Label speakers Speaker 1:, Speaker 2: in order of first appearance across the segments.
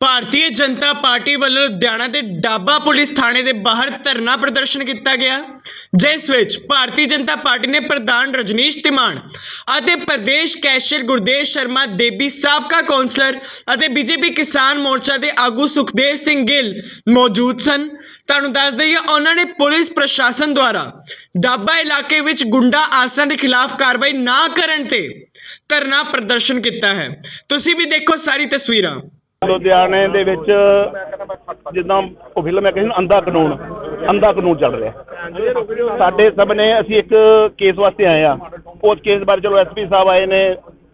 Speaker 1: Bharatiya Janata party ਵੱਲੋਂ ਲੁਧਿਆਣਾ ਦੇ Daba police ਥਾਣੇ ਦੇ ਬਾਹਰ ਧਰਨਾ ਪ੍ਰਦਰਸ਼ਨ ਕੀਤਾ ਗਿਆ, ਜਿਸ ਵਿੱਚ ਭਾਰਤੀ ਜਨਤਾ ਪਾਰਟੀ ਨੇ ਪ੍ਰਧਾਨ ਰਜਨੀਸ਼ ਤਿਮਾਨ ਅਤੇ ਪ੍ਰਦੇਸ਼ ਕੈਸ਼ੀਅਰ ਗੁਰਦੇਵ ਸ਼ਰਮਾ, ਦੇਬੀ ਸਾਬਕਾ ਕੌਂਸਲਰ ਅਤੇ ਬੀਜੇਪੀ ਕਿਸਾਨ ਮੋਰਚਾ ਦੇ ਆਗੂ ਸੁਖਦੇਵ ਸਿੰਘ ਗਿੱਲ ਮੌਜੂਦ ਸਨ। ਤੁਹਾਨੂੰ ਦੱਸ ਦਈਏ, ਉਹਨਾਂ ਨੇ ਪੁਲਿਸ ਪ੍ਰਸ਼ਾਸਨ ਦੁਆਰਾ ਡਾਬਾ ਇਲਾਕੇ ਵਿੱਚ ਗੁੰਡਾ ਆਸਾਂ ਦੇ ਖਿਲਾਫ ਕਾਰਵਾਈ ਨਾ ਕਰਨ ਤੇ ਧਰਨਾ ਪ੍ਰਦਰਸ਼ਨ ਕੀਤਾ ਹੈ। ਤੁਸੀਂ ਵੀ ਦੇਖੋ ਸਾਰੀ ਤਸਵੀਰਾਂ।
Speaker 2: ਲੁਧਿਆਣੇ ਦੇ ਵਿੱਚ ਜਿੱਦਾਂ ਉਹ ਫਿਲਮ ਹੈ ਕਿਸੇ ਅੰਧਾ ਕਾਨੂੰਨ ਅੰਧਾ ਕਾਨੂੰਨ ਚੱਲ ਰਿਹਾ। ਸਾਡੇ ਸਭ ਨੇ ਅਸੀਂ ਇੱਕ ਕੇਸ ਵਾਸਤੇ ਆਏ ਆ ਉਸ ਕੇਸ ਬਾਰੇ ਚਲੋ ਐਸਪੀ ਸਾਹਿਬ ਆਏ ਨੇ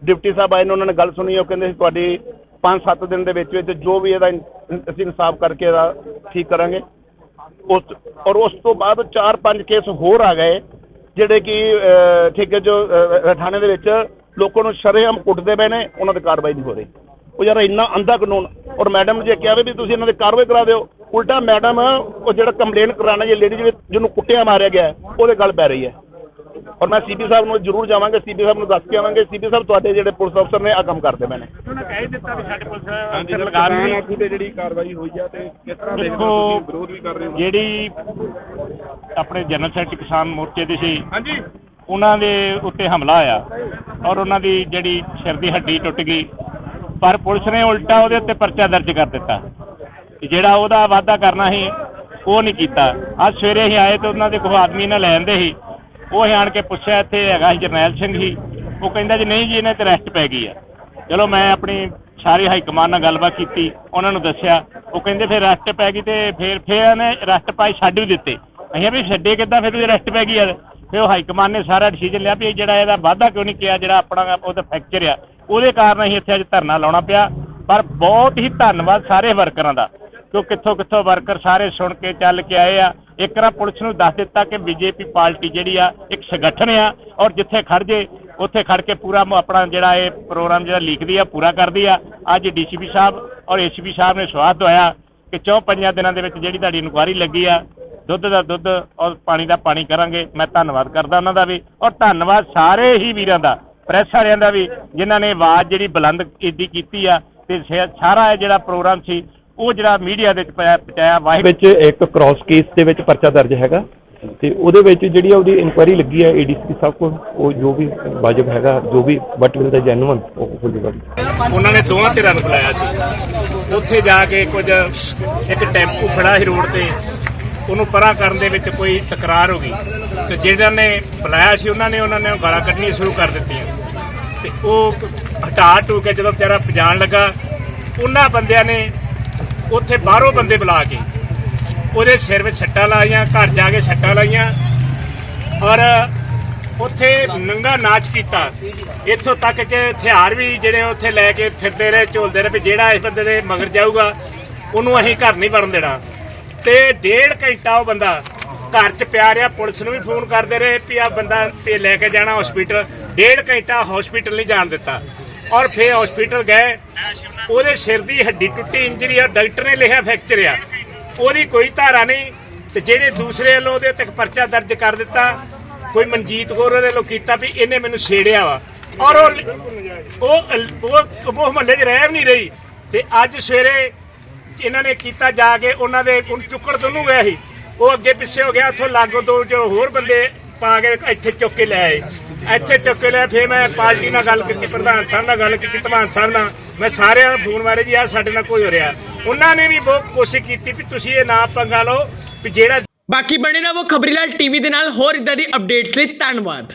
Speaker 2: ਡਿਪਟੀ ਸਾਹਿਬ ਆਏ ਨੇ ਉਹਨਾਂ ਨੇ ਗੱਲ ਸੁਣੀ ਉਹ ਕਹਿੰਦੇ ਸੀ ਤੁਹਾਡੀ 5-7 ਦਿਨ ਦੇ ਵਿੱਚ ਵਿੱਚ ਜੋ ਵੀ ਇਹਦਾ ਅਸੀਂ ਇਨਸਾਫ ਕਰਕੇ ਇਹਦਾ ਠੀਕ ਕਰਾਂਗੇ। ਉਸ ਔਰ ਉਸ ਤੋਂ ਬਾਅਦ 4-5 ਕੇਸ ਹੋਰ ਆ ਗਏ ਜਿਹੜੇ ਕਿ ਅਹ, ਠੀਕ ਹੈ ਜੋ ਥਾਣੇ ਦੇ ਵਿੱਚ ਲੋਕਾਂ ਨੂੰ ਸ਼ਰੇਆਮ ਕੁੱਟਦੇ ਪਏ ਨੇ ਉਹਨਾਂ ਦੀ ਕਾਰਵਾਈ ਨਹੀਂ ਹੋ ਰਹੀ। ਉਹ ਯਾਰ ਇੰਨਾ ਅੰਧਾ ਕਾਨੂੰਨ। ਔਰ ਮੈਡਮ ਜੇ ਕਿਹਾ ਵੀ ਤੁਸੀਂ ਇਹਨਾਂ ਦੇ ਕਾਰਵਾਈ ਕਰਾ ਦਿਓ ਉਲਟਾ ਮੈਡਮ ਉਹ ਜਿਹੜਾ ਕੰਪਲੇਨ ਕਰਾਣਾ ਜੇ ਲੇਡੀ ਜਿਹਨੂੰ ਕੁੱਟਿਆ ਮਾਰਿਆ ਗਿਆ ਉਹਦੇ ਗੱਲ ਪੈ ਰਹੀ ਹੈ। ਔਰ ਮੈਂ ਸੀਪੀ ਸਾਹਿਬ ਨੂੰ ਜ਼ਰੂਰ ਜਾਵਾਂਗੇ ਸੀਪੀ ਸਾਹਿਬ ਨੂੰ ਦੱਸ ਕੇ ਆਵਾਂਗੇ ਸੀਪੀ ਸਾਹਿਬ ਤੁਹਾਡੇ ਜਿਹੜੇ ਪੁਲਿਸ ਅਫਸਰ ਨੇ ਆ ਕੰਮ ਕਰਦੇ ਪਏ ਨੇ।
Speaker 3: ਉਹਨਾਂ ਕਹਿ ਦਿੱਤਾ ਵੀ ਸਾਡੇ ਪੁਲਿਸ
Speaker 4: ਹਾਂਜੀ
Speaker 3: ਅਫਸਰ
Speaker 4: ਸਰ
Speaker 3: ਲਗਾ
Speaker 4: ਕਿਸਾਨ
Speaker 3: ਲਈ
Speaker 4: ਆਗੂ ਤੇ ਜਿਹੜੀ ਕਾਰਵਾਈ ਹੋਈ ਆ ਤੇ ਕਿਸ ਤਰ੍ਹਾਂ ਦੇਖਦੇ
Speaker 3: ਦੇਖੋ,
Speaker 4: ਹੋ ਤੁਸੀਂ? ਵਿਰੋਧ ਵੀ ਕਰ ਰਹੇ ਹੋ।
Speaker 3: ਜਿਹੜੀ ਆਪਣੇ ਜਨਰਲ ਸੈਕਟਰੀ ਕਿਸਾਨ ਮੋਰਚੇ ਦੇ ਸੀ
Speaker 4: ਹਾਂਜੀ।
Speaker 3: ਉਹਨਾਂ ਦੇ ਉੱਤੇ ਹਮਲਾ ਆਇਆ ਔਰ ਉਹਨਾਂ ਦੀ ਜਿਹੜੀ ਸਿਰ ਦੀ ਹੱਡੀ ਟੁੱਟ ਗਈ ਪਰ ਪੁਲਿਸ ਨੇ ਉਲਟਾ ਉਹਦੇ ਉੱਤੇ ਪਰਚਾ ਦਰਜ ਕਰ ਦਿੱਤਾ ਜਿਹੜਾ ਉਹਦਾ ਵਾਅਦਾ ਕਰਨਾ ਸੀ, ਉਹ ਨਹੀਂ ਕੀਤਾ। ਅੱਜ ਸਵੇਰੇ ਹੀ ਆਏ ਤੇ ਉਹਨਾਂ ਦੇ ਕੋਈ ਆਦਮੀ ਨਾਲ ਲੈਂਦੇ ਸੀ। ਉਹ ਹੀ ਆਣ ਕੇ ਪੁੱਛਿਆ, ਇੱਥੇ ਹੈਗਾ ਸੀ ਜਰਨੈਲ ਸਿੰਘ ਹੀ ਉਹ ਕਹਿੰਦਾ ਜੀ, ਨਹੀਂ ਜੀ, ਇਹਨਾਂ ਤੇ ਰੈਸਟ ਪੈ ਗਈ ਆ। ਚਲੋ ਮੈਂ ਆਪਣੀ ਸਾਰੀ ਹਾਈ ਕਮਾਂਡ ਨਾਲ ਗੱਲਬਾਤ ਕੀਤੀ, ਉਹਨਾਂ ਨੂੰ ਦੱਸਿਆ। ਉਹ ਕਹਿੰਦੇ ਫਿਰ ਰੈਸਟ ਪੈ ਗਈ ਤੇ ਫਿਰ ਫਿਰ ਇਹਨੇ ਰੈਸਟ ਪਾਈ ਛੱਡ ਵੀ ਦਿੱਤੇ। ਅਸੀਂ ਵੀ ਛੱਡੇ ਕਿੱਦਾਂ? ਫਿਰ ਉਹਦੀ ਅਰੈਸਟ ਪੈ ਗਈ ਆ। ਫਿਰ ਉਹ ਹਾਈ ਕਮਾਂਡ ਨੇ ਸਾਰਾ ਡਿਸੀਜਨ ਲਿਆ ਵੀ ਜਿਹੜਾ ਇਹਦਾ ਵਾਅਦਾ ਕਿਉਂ ਨਹੀਂ ਕੀਤਾ ਜਿਹੜਾ ਆਪਣਾ ਉਹਦਾ ਫ੍ਰੈਕਚਰ ਆ। ਉਹਦੇ ਕਾਰਨ ਅਸੀਂ ਇੱਥੇ ਅੱਜ ਧਰਨਾ ਲਾਉਣਾ ਪਿਆ। ਪਰ ਬਹੁਤ ਹੀ ਧੰਨਵਾਦ ਸਾਰੇ ਵਰਕਰਾਂ ਦਾ, ਕਿਉਂ ਕਿੱਥੋਂ ਕਿੱਥੋਂ ਵਰਕਰ ਸਾਰੇ ਸੁਣ ਕੇ, ਚੱਲ ਕੇ ਆਏ ਆ। ਇੱਕ ਤਰ੍ਹਾਂ ਪੁਲਿਸ ਨੂੰ ਦੱਸ ਦਿੱਤਾ ਕਿ ਬੀਜੇਪੀ ਪਾਰਟੀ ਜਿਹੜੀ ਆ, ਇੱਕ ਸੰਗਠਨ ਆ ਔਰ ਜਿੱਥੇ ਖੜ ਜੇ, ਉੱਥੇ ਖੜ ਕੇ ਪੂਰਾ ਆਪਣਾ ਜਿਹੜਾ ਇਹ ਪ੍ਰੋਗਰਾਮ ਜਿਹੜਾ ਲਿਖਦੀ ਆ, ਪੂਰਾ ਕਰਦੀ ਆ। ਅੱਜ ਡੀਸੀਪੀ ਸਾਹਿਬ ਔਰ ਏਸੀਪੀ ਸਾਹਿਬ ਨੇ ਸਵਾਦ ਦਵਾਇਆ ਕਿ ਚੌ ਪੰਜਾਂ ਦਿਨਾਂ ਦੇ ਵਿੱਚ ਜਿਹੜੀ ਤੁਹਾਡੀ ਇਨਕੁਆਰੀ ਲੱਗੀ ਆ ਦੁੱਧ ਦਾ ਦੁੱਧ ਔਰ ਪਾਣੀ ਦਾ ਪਾਣੀ ਕਰਾਂਗੇ। ਮੈਂ ਧੰਨਵਾਦ ਕਰਦਾ ਉਹਨਾਂ ਦਾ ਵੀ ਔਰ ਧੰਨਵਾਦ ਸਾਰੇ ਹੀ ਵੀਰਾਂ ਦਾ ਪ੍ਰੈਸ ਵਾਲਿਆਂ ਦਾ ਵੀ ਜਿਨ੍ਹਾਂ ਨੇ ਆਵਾਜ਼ ਜਿਹੜੀ ਬੁਲੰਦ ਏਡੀ ਕੀਤੀ ਆ ਤੇ ਸਾਰਾ ਇਹ ਜਿਹੜਾ ਪ੍ਰੋਗਰਾਮ ਸੀ ਉਹ ਜਿਹੜਾ ਮੀਡੀਆ ਦੇ ਵਿੱਚ ਪਹੁੰਚਾਇਆ- ਵਾਹਿਗੁਰੂ
Speaker 5: ਵਿੱਚ ਇੱਕ ਕ੍ਰਾਸ ਕੇਸ ਦੇ ਵਿੱਚ ਪਰਚਾ ਦਰਜ ਹੈਗਾ ਤੇ ਉਹਦੇ ਵਿੱਚ ਜਿਹੜੀ ਆ ਉਹਦੀ ਇਨਕੁਆਇਰੀ ਲੱਗੀ ਹੈ ਏਡੀਸੀ ਸਾਹਿਬ ਕੋਲ ਉਹ ਜੋ ਵੀ ਵਾਜਬ ਹੈਗਾ ਜੋ ਵੀ ਵਟ ਵਿਲ ਦਾ ਜੈਨੂਅਨ ਉਹ ਹੋ ਜਾਊਗਾ
Speaker 3: ਉਹਨਾਂ ਨੇ ਦੋਵਾਂ ਧਿਰਾਂ ਨੂੰ ਬੁਲਾਇਆ ਸੀ। ਉੱਥੇ ਜਾ ਕੇ ਕੁਝ ਇੱਕ ਟੈਂਪੂ ਖੜਾ ਸੀ ਰੋਡ ਤੇ ਉਹਨੂੰ ਪਰਾਂ ਕਰਨ ਦੇ ਵਿੱਚ ਕੋਈ ਤਕਰਾਰ ਹੋ ਗਈ। ਤੇ ਜਿਹੜਾ ਨੇ ਬੁਲਾਇਆ ਸੀ, ਉਹਨਾਂ ਨੇ ਉਹਨਾਂ ਨੇ ਗਾਲਾਂ ਕੱਢਣੀਆਂ ਸ਼ੁਰੂ ਕਰ ਦਿੱਤੀਆਂ। ਤੇ ਉਹ ਹਟਾ ਟੂ ਕੇ ਜਦੋਂ ਵਿਚਾਰਾ ਪਜਾਣ ਲੱਗਾ, ਉਹਨਾਂ ਬੰਦਿਆਂ ਨੇ ਉੱਥੇ ਬਾਹਰੋਂ ਬੰਦੇ ਬੁਲਾ ਕੇ ਉਹਦੇ ਸਿਰ ਵਿੱਚ ਸੱਟਾਂ ਲਾਈਆਂ, ਘਰ ਜਾ ਕੇ ਸੱਟਾਂ ਲਾਈਆਂ ਔਰ ਉੱਥੇ ਨੰਗਾ ਨਾਚ ਕੀਤਾ। ਇੱਥੋਂ ਤੱਕ ਕਿ ਹਥਿਆਰ ਵੀ ਜਿਹੜੇ ਉੱਥੇ ਲੈ ਕੇ ਫਿਰਦੇ ਰਹੇ, ਝੋਲਦੇ ਰਹੇ ਵੀ ਜਿਹੜਾ ਇਸ ਬੰਦੇ ਦੇ ਮਗਰ ਜਾਊਗਾ, ਉਹਨੂੰ ਅਸੀਂ ਘਰ ਨਹੀਂ ਵੜਨ ਦੇਣਾ। ਤੇ ਡੇਢ ਘੰਟਾ ਉਹ ਬੰਦਾ ਘਰ 'ਚ ਪਿਆ ਰਿਹਾ, ਪੁਲਿਸ ਨੂੰ ਵੀ ਫੋਨ ਕਰਦੇ ਰਹੇ ਵੀ ਆ ਬੰਦਾ ਤੇ ਲੈ ਕੇ ਜਾਣਾ ਹਸਪੀਟਲ ਡੇਢ ਘੰਟਾ ਹਸਪੀਟਲ ਨਹੀਂ ਜਾਣ ਦਿੱਤਾ। ਔਰ ਫਿਰ ਹਸਪੀਟਲ ਗਏ। ਉਹਦੇ ਸਿਰ ਦੀ ਹੱਡੀ ਟੁੱਟੀ, ਇੰਜਰੀ ਆ, ਡਾਕਟਰ ਨੇ ਲਿਖਿਆ ਫ੍ਰੈਕਚਰ ਆ। ਉਹਦੀ ਕੋਈ ਧਾਰਾ ਨਹੀਂ। ਤੇ ਜਿਹੜੇ ਦੂਸਰੇ ਵੱਲੋਂ ਉਹਦੇ ਤੱਕ ਪਰਚਾ ਦਰਜ ਕਰ ਦਿੱਤਾ। ਕੋਈ ਮਨਜੀਤ ਕੌਰ ਉਹਦੇ ਵੱਲੋਂ ਕੀਤਾ ਵੀ ਇਹਨੇ ਮੈਨੂੰ ਛੇੜਿਆ ਵਾ। ਔਰ ਉਹ ਉਹ ਉਹ ਉਹ 'ਚ ਰਹਿ ਵੀ ਨਹੀਂ ਰਹੀ। ਤੇ ਅੱਜ ਸਵੇਰੇ ਇਹਨਾਂ ਨੇ ਕੀਤਾ ਜਾ ਕੇ ਉਹਨਾਂ ਦੇ ਚੁੱਕੜ ਦੋਨੋਂ ਗਏ ਸੀ। ਉਹ ਅੱਗੇ ਪਿੱਛੇ ਹੋ ਗਿਆ ਉੱਥੋਂ ਲਾਗੋ ਦੋ ਜੋ ਹੋਰ ਬੰਦੇ ਪਾ ਕੇ ਇੱਥੇ ਚੁੱਕ ਕੇ ਲੈ ਆਏ। ਇੱਥੇ ਚੁੱਕ ਕੇ ਲਿਆ ਫਿਰ ਮੈਂ ਪਾਰਟੀ ਨਾਲ ਗੱਲ ਕੀਤੀ, ਪ੍ਰਧਾਨ ਸਾਹਿਬ ਨਾਲ ਗੱਲ ਕੀਤੀ ਪ੍ਰਧਾਨ ਸਾਹਿਬ ਨਾਲ। ਮੈਂ ਸਾਰਿਆਂ ਨੂੰ ਫੋਨ ਮਾਰੇ ਜੀ ਆ ਸਾਡੇ ਨਾਲ ਕੋਈ ਹੋ ਰਿਹਾ। ਉਹਨਾਂ ਨੇ ਵੀ ਬਹੁਤ ਕੋਸ਼ਿਸ਼ ਕੀਤੀ ਵੀ ਤੁਸੀਂ ਇਹ ਨਾ ਪੰਗਾ ਲਓ, ਵੀ ਜਿਹੜਾ
Speaker 1: ਬਾਕੀ ਬਣੇ ਰਹੋ ਖਬਰੀਲਾਲ ਟੀਵੀ ਦੇ ਨਾਲ, ਹੋਰ ਇਦਾਂ ਦੀ ਅਪਡੇਟਸ ਲਈ ਧੰਨਵਾਦ।